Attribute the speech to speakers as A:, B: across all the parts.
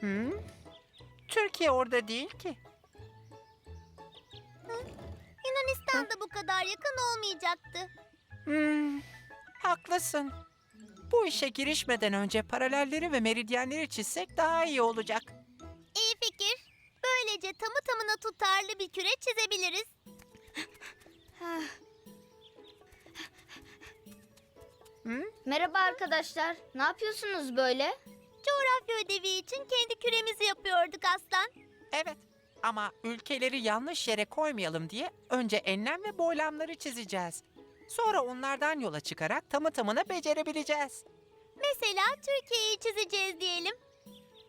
A: Hı? Türkiye orada değil ki.
B: Yunanistan'da bu kadar yakın olmayacaktı.
A: Hmm, haklısın. Bu işe girişmeden önce paralelleri ve meridyenleri çizsek daha iyi olacak.
B: İyi fikir. Böylece tamı tamına tutarlı bir küre çizebiliriz.
C: Merhaba arkadaşlar. Ne yapıyorsunuz böyle?
B: Coğrafya ödevi için kendi küremizi yapıyorduk aslan.
A: Evet ama ülkeleri yanlış yere koymayalım diye önce enlem ve boylamları çizeceğiz. Sonra onlardan yola çıkarak tamı tamına becerebileceğiz.
B: Mesela Türkiye'yi çizeceğiz diyelim.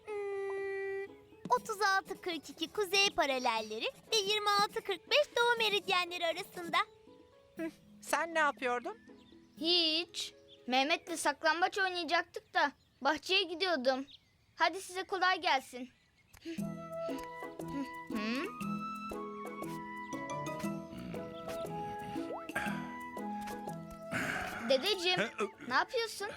B: Hmm, 36-42 kuzey paralelleri ve 26-45 doğu meridyenleri arasında.
A: Sen ne yapıyordun?
C: Hiç. Mehmet'le saklambaç oynayacaktık da bahçeye gidiyordum. Hadi size kolay gelsin. Dedeciğim, ne yapıyorsun?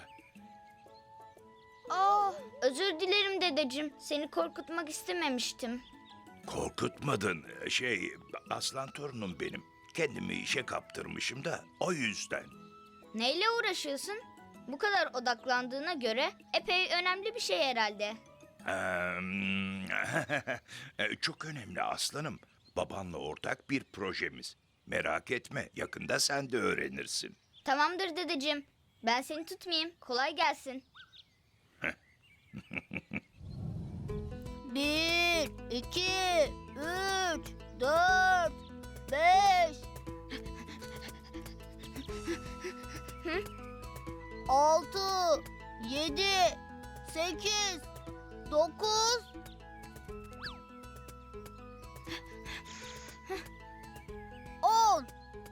C: Aa, özür dilerim dedeciğim. Seni korkutmak istememiştim.
D: Korkutmadın. Şey, aslan torunum benim. Kendimi işe kaptırmışım da o yüzden.
C: Neyle uğraşıyorsun? Bu kadar odaklandığına göre epey önemli bir şey herhalde.
D: Eee, Çok önemli aslanım. Babanla ortak bir projemiz. Merak etme, yakında sen de öğrenirsin.
C: Tamamdır dedeciğim. Ben seni tutmayayım. Kolay gelsin.
B: Bir, iki, üç, dört, beş. Altı, yedi, sekiz, dokuz. On.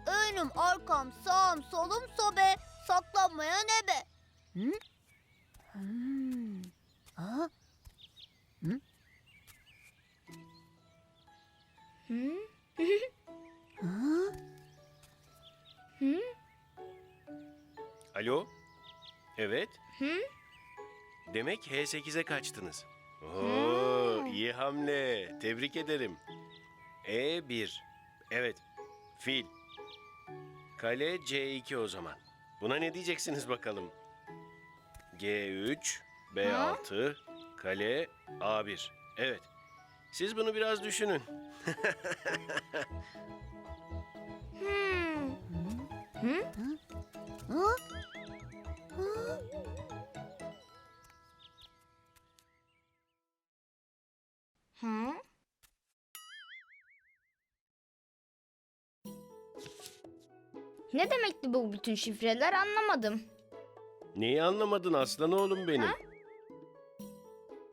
B: Önüm, arkam, sağım, solum, sobe. Saklanmaya ne be?
C: Hı?
E: Demek H8'e kaçtınız. Oo, iyi hamle. Tebrik ederim. E1. Evet. Fil. Kale C2 o zaman. Buna ne diyeceksiniz bakalım? G3, B6, kale A1. Evet. Siz bunu biraz düşünün.
C: Hmm. Hı? Hı? Ne demekti bu bütün şifreler anlamadım.
E: Neyi anlamadın aslan oğlum benim?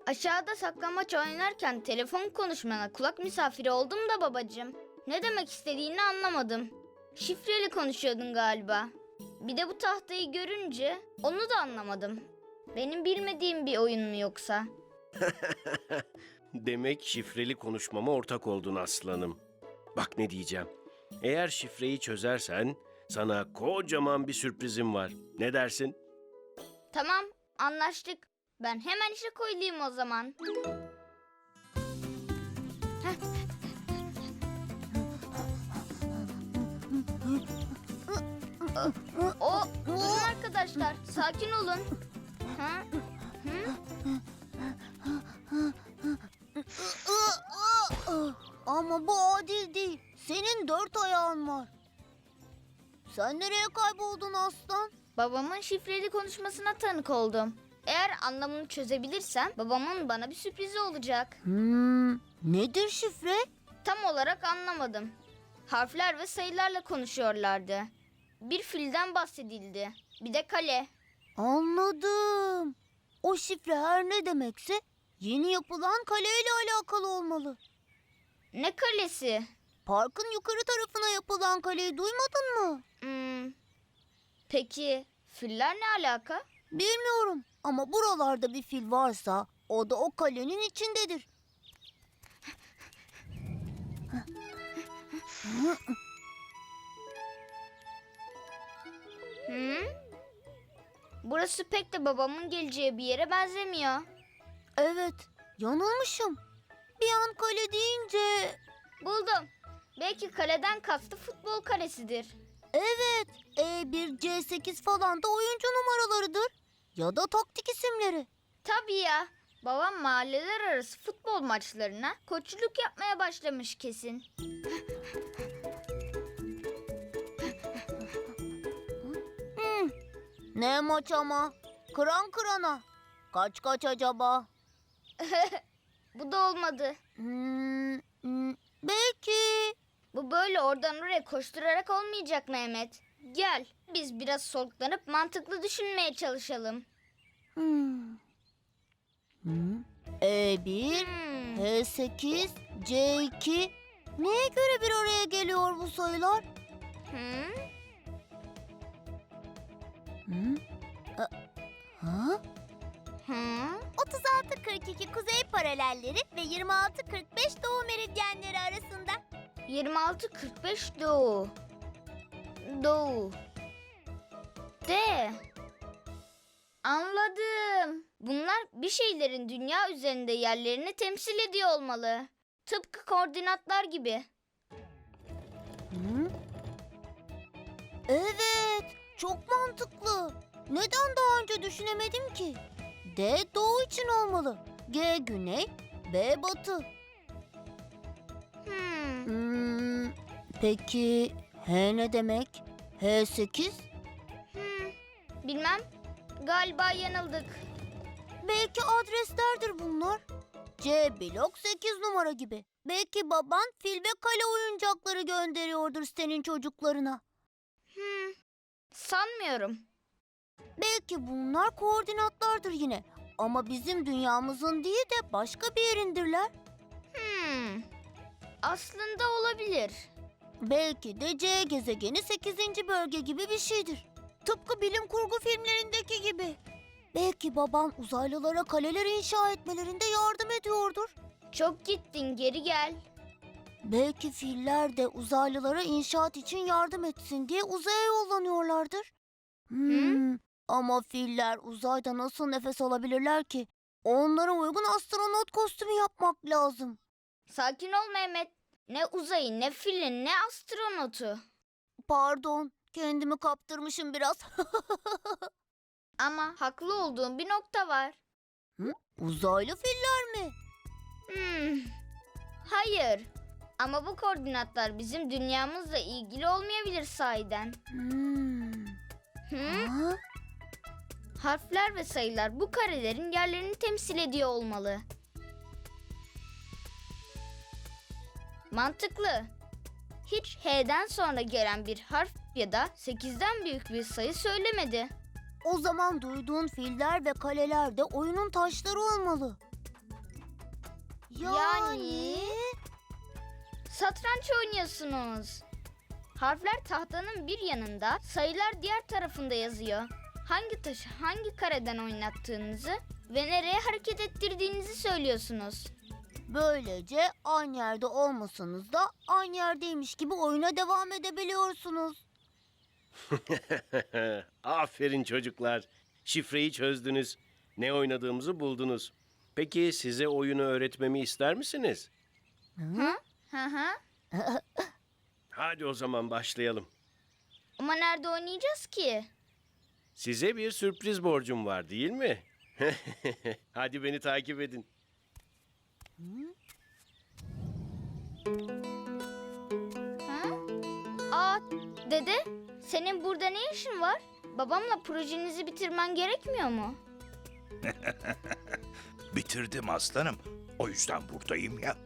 C: Aşağıda saklambaç oynarken telefon konuşmana kulak misafiri oldum da babacığım. Ne demek istediğini anlamadım. Şifreli konuşuyordun galiba. Bir de bu tahtayı görünce onu da anlamadım. Benim bilmediğim bir oyun mu yoksa?
E: Demek şifreli konuşmama ortak oldun aslanım. Bak ne diyeceğim. Eğer şifreyi çözersen sana kocaman bir sürprizim var. Ne dersin?
C: Tamam, anlaştık. Ben hemen işe koyulayım o zaman. O, durun arkadaşlar, sakin olun. Ha?
B: Ama bu adil değil. Senin dört ayağın var. Sen nereye kayboldun aslan?
C: Babamın şifreli konuşmasına tanık oldum. Eğer anlamını çözebilirsem babamın bana bir sürprizi olacak.
B: Hmm, nedir şifre?
C: Tam olarak anlamadım. Harfler ve sayılarla konuşuyorlardı. bir filden bahsedildi. Bir de kale.
B: Anladım. O şifre her ne demekse yeni yapılan kaleyle alakalı olmalı.
C: Ne kalesi?
B: Parkın yukarı tarafına yapılan kaleyi duymadın mı?
C: Hmm. Peki filler ne alaka?
B: Bilmiyorum ama buralarda bir fil varsa o da o kalenin içindedir.
C: Hı? Burası pek de babamın geleceği bir yere benzemiyor.
B: Evet, yanılmışım. Bir an kale deyince...
C: Buldum. Belki kaleden kastı futbol kalesidir.
B: Evet, E1, C8 falan da oyuncu numaralarıdır. Ya da taktik isimleri.
C: Tabii ya. Babam mahalleler arası futbol maçlarına koçluk yapmaya başlamış kesin.
B: Hmm, Ne maç ama? Kıran kırana. Kaç kaç acaba?
C: Bu da olmadı.
B: Hmm.
C: Bu böyle oradan oraya koşturarak olmayacak Mehmet. Gel biz biraz soluklanıp mantıklı düşünmeye çalışalım.
B: Hmm. Hmm. E1,
C: Hmm.
B: H8, C2... Neye göre bir araya geliyor bu sayılar?
C: Hı?
B: Hı? A- Ha?
C: Hı?
B: 36-42 kuzey paralelleri ve 26-45 doğu meridyenleri arasında.
C: 26-45 doğu. Doğu. De. Anladım. Bunlar bir şeylerin dünya üzerinde yerlerini temsil ediyor olmalı. Tıpkı koordinatlar gibi.
B: Hı? Evet, çok mantıklı. Neden daha önce düşünemedim ki? D doğu için olmalı. G güney, B batı. Peki H ne demek? H8?
C: Hmm. Bilmem. Galiba yanıldık.
B: Belki adreslerdir bunlar. C blok 8 numara gibi. Belki baban fil ve kale oyuncakları gönderiyordur senin çocuklarına.
C: Hmm. Sanmıyorum.
B: Belki bunlar koordinatlardır yine. Ama bizim dünyamızın değil de başka bir yerindirler.
C: Hmm. Aslında olabilir.
B: Belki de C gezegeni 8. bölge gibi bir şeydir. Tıpkı bilim kurgu filmlerindeki gibi. Belki baban uzaylılara kaleler inşa etmelerinde yardım ediyordur.
C: Çok gittin geri gel.
B: Belki filler de uzaylılara inşaat için yardım etsin diye uzaya yollanıyorlardır. Hmm, Ama filler uzayda nasıl nefes alabilirler ki? Onlara uygun astronot kostümü yapmak lazım.
C: Sakin ol Mehmet. Ne uzayı ne fili ne astronotu.
B: Pardon, kendimi kaptırmışım biraz.
C: Ama haklı olduğum bir nokta var.
B: Uzaylı filler mi?
C: Hmm. Hayır. Ama bu koordinatlar bizim dünyamızla ilgili olmayabilir sahiden.
B: Hmm.
C: Hı?
B: Ha?
C: Harfler ve sayılar bu karelerin yerlerini temsil ediyor olmalı. Mantıklı. Hiç H'den sonra gelen bir harf ya da 8'den büyük bir sayı söylemedi.
B: O zaman duyduğun filler ve kaleler de oyunun taşları olmalı.
C: Yani? Satranç oynuyorsunuz. Harfler tahtanın bir yanında, sayılar diğer tarafında yazıyor. Hangi taşı hangi kareden oynattığınızı ve nereye hareket ettirdiğinizi söylüyorsunuz.
B: Böylece aynı yerde olmasanız da aynı yerdeymiş gibi oyuna devam edebiliyorsunuz.
E: Aferin çocuklar. Şifreyi çözdünüz. Ne oynadığımızı buldunuz. Peki size oyunu öğretmemi ister misiniz?
C: Hı hı.
E: Hadi o zaman başlayalım.
C: Ama nerede oynayacağız ki?
E: Size bir sürpriz borcum var değil mi? Hadi beni takip edin.
C: Ha? Aa, dede, senin burada ne işin var? Babamla projenizi bitirmen gerekmiyor mu?
D: Bitirdim aslanım. O yüzden buradayım ya.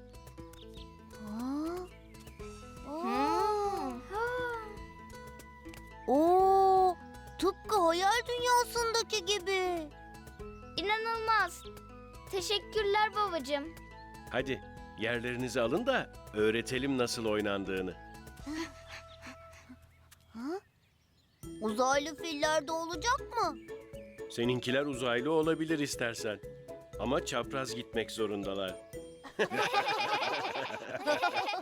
B: Oo, tıpkı hayal dünyasındaki gibi.
C: İnanılmaz. Teşekkürler babacığım.
E: Hadi yerlerinizi alın da öğretelim nasıl oynandığını.
B: Uzaylı filler de olacak mı?
E: Seninkiler uzaylı olabilir istersen. Ama çapraz gitmek zorundalar.